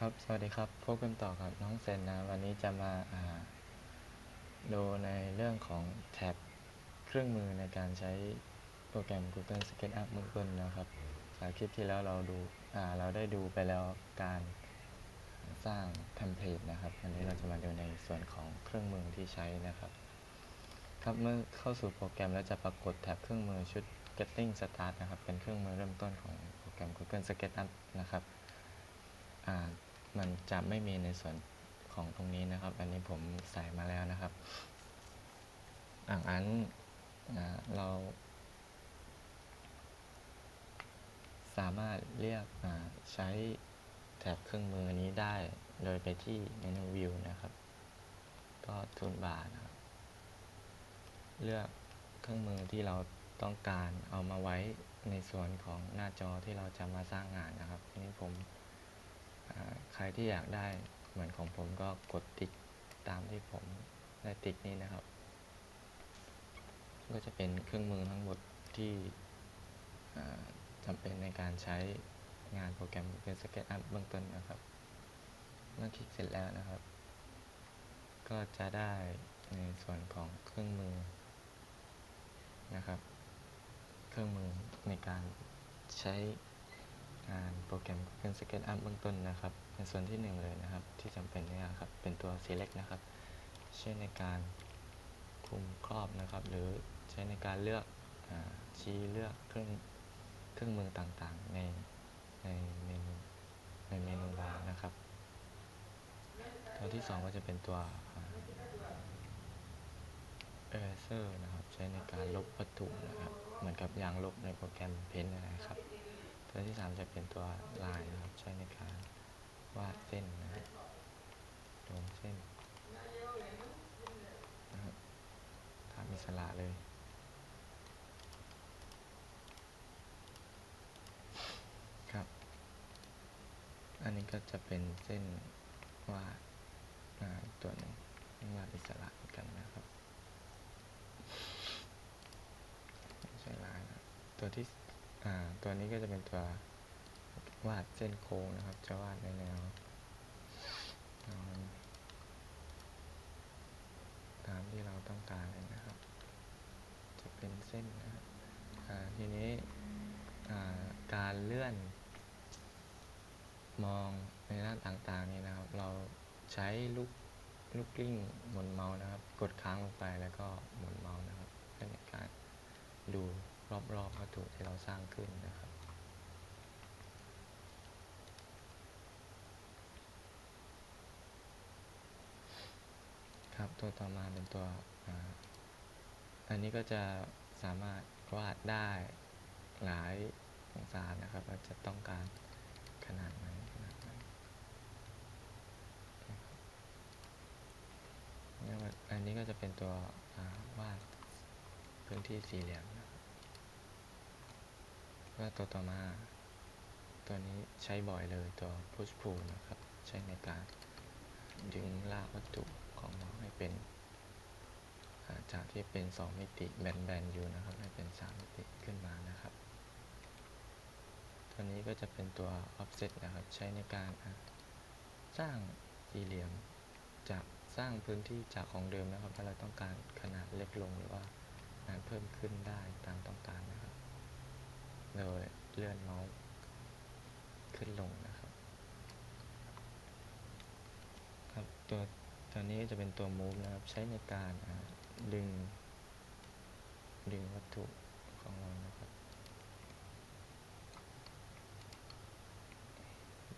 ครับ สวัสดีครับ พบกันต่อกับน้องเซนนะ วันนี้จะมาอ่าดูในเรื่องของแท็บเครื่องมือในการใช้โปรแกรม Google SketchUp มืองต้นนะครับ จากคลิปที่แล้วเราดูอ่าเราได้ดูไปแล้วการสร้างเทมเพลตนะครับ วันนี้เราจะมาดูในส่วนของเครื่องมือที่ใช้นะครับ ครับเมื่อเข้าสู่โปรแกรมแล้วจะปรากฏแท็บเครื่องมือชุด Getting Start นะครับ เป็นเครื่องมือเริ่มต้นของโปรแกรม Google SketchUp นะครับ มันจะไม่มีในส่วนของตรงนี้นะครับ อันนี้ผมใส่มาแล้วนะครับอ่างอันเราสามารถเรียกใช้แท็บเครื่องมือนี้ได้ โดยไปที่เมนู View นะครับ ก็ทูลบาร์นะครับเลือกเครื่องมือที่เราต้องการเอามาไว้ในส่วนของหน้าจอที่เราจะมาสร้างงานนะครับทีนี้ผม ใครที่อยากได้เหมือนของผมก็กดติ๊กตามที่ผมได้ติ๊กนี้นะครับ ก็จะเป็นเครื่องมือทั้งหมดที่จำเป็นในการใช้งานโปรแกรม Google SketchUp เบื้องต้นนะครับ เมื่อคลิกเสร็จแล้วนะครับ ก็จะได้ในส่วนของเครื่องมือนะครับ เครื่องมือในการใช้านโปรแกรม Google SketchUp เบื้องต้นนะครับ ในส่วนที่หนึ่งเลยนะครับ ที่จำเป็นเนี่ยครับ เป็นตัว select นะครับ ใช้ในการคุมครอบนะครับ หรือใช้ในการเลือกอชี้เลือกเครื่องเครื่องมือต่างๆ ในในเมนูในเมนูบาร์นะครับ ตัวที่สองก็จะเป็นตัวอ่า eraser นะครับ ใช้ในการลบวัตถุนะครับ เหมือนกับยางลบในโปรแกรม Paint นะครับ ตัวที่สามจะเป็นตัวลายนะครับใช้ในการวาดเส้นนะครับลงเส้นนะครับทำอิสระเลยครับ อันนี้ก็จะเป็นเส้นวาดอ่าอีกตัวหนึ่งวาดอิสระเหมือนกันนะครับใช่ลายนะตัวที่ ตัวนี้ก็จะเป็นตัววาดเส้นโค้งนะครับ จะวาดในแนวตามที่เราต้องการเลยนะครับ จะเป็นเส้นนะครับทีนี้การเลื่อน มองในด้านต่างๆนี่นะครับ เราใช้ลูกลูกกลิ้งหมุนเมาส์นะครับ กดค้างลงไปแล้วก็หมุนเมาส์นะครับเพื่อในการดู รอบๆวัตถุที่เราสร้างขึ้นนะครับ ครับตัวต่อมาเป็นตัวอ,อันนี้ก็จะสามารถวาดได้หลายองศานะครับว่าจะต้องการขนาดไหนขนาดไหนอันนี้ก็จะเป็นตัววาดพื้นที่สี่เหลี่ยมนะ แล้วตัวต่อมา ตัวนี้ใช้บ่อยเลยตัว push pull นะครับ ใช้ในการดึงลากวัตถุของเราให้เป็นาจากที่เป็น 2 มิติแบนๆอยู่นะครับ ให้เป็น 3 มิติขึ้นมานะครับ ตัวนี้ก็จะเป็นตัว offset นะครับ ใช้ในการสร้างสี่เหลี่ยมจากสร้างพื้นที่จากของเดิมนะครับ ถ้าเราต้องการขนาดเล็กลงหรือว่าขนาดเพิ่มขึ้นได้ตามต้องการนะครับ โดยเลื่อนเมาส์ขึ้นลงนะครับ ครับตัวตัวนี้จะเป็นตัว move นะครับ ใช้ในการดึง ดึงวัตถุของเรานะครับ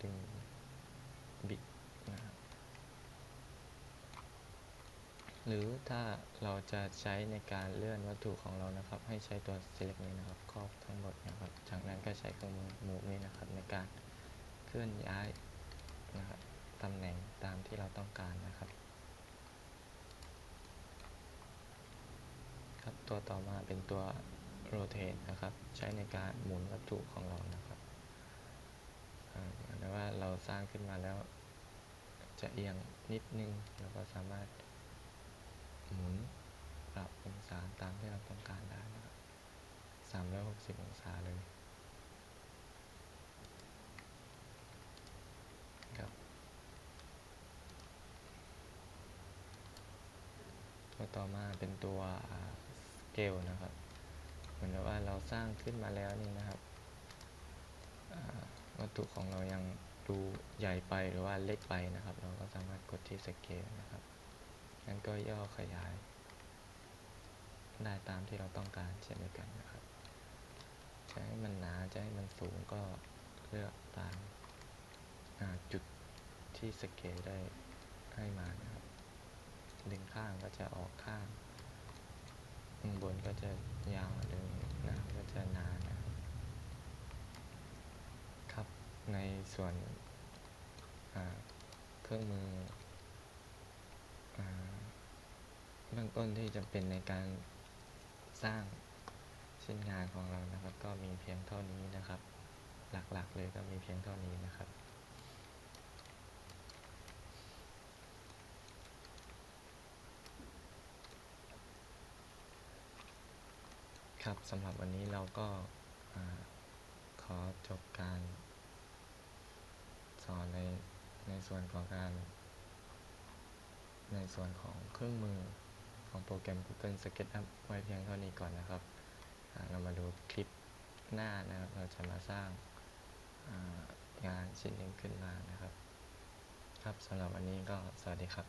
ดึงบิดนะครับ หรือถ้าเราจะใช้ในการเลื่อนวัตถุของเรานะครับ ให้ใช้ตัว select นี้นะครับครอบทั้งหมดนะครับ จากนั้นก็ใช้เครื่องมือ move นี้นะครับ ในการเคลื่อนย้ายนะครับตำแหน่งตามที่เราต้องการนะครับ ครับตัวต่อมาเป็นตัว rotate นะครับ ใช้ในการหมุนวัตถุของเรานะครับอ่าหมายว่าเราสร้างขึ้นมาแล้วจะเอียงนิดนึงเราก็สามารถ หมุนปรับองศาตามที่เราต้องการได้นะครับ 360 องศาเลยครับตัวต่อมาเป็นตัวสเกลนะครับ เหมือนว่าเราสร้างขึ้นมาแล้วนี่นะครับ วัตถุของเรายังดูใหญ่ไปหรือว่าเล็กไปนะครับ เราก็สามารถกดที่สเกลนะครับ งั้นก็ย่อขยายได้ตามที่เราต้องการเช่นเดียวกันนะครับ จะให้มันหนาจะให้มันสูงก็เลือกตามจุดที่สเกลได้ให้มานะครับดึงข้างก็จะออกข้างข้างบนก็จะยาวดึงหนาก็จะนานะครับครับในส่วนเครื่องมืออ เบื้องต้นที่จำเป็นในการสร้างชิ้นงานของเรานะครับ ก็มีเพียงเท่านี้นะครับ หลักๆเลยก็มีเพียงเท่านี้นะครับครับสำหรับวันนี้เราก็ขอจบการสอนในในส่วนของการ ในส่วนของเครื่องมือ ของโปรแกรม Google SketchUp ไว้เพียงเท่านี้ก่อนนะครับ เรามาดูคลิปหน้านะครับ เราจะมาสร้างางานชิ้นหนึ่งขึ้นมานะครับ ครับสำหรับวันนี้ก็สวัสดีครับ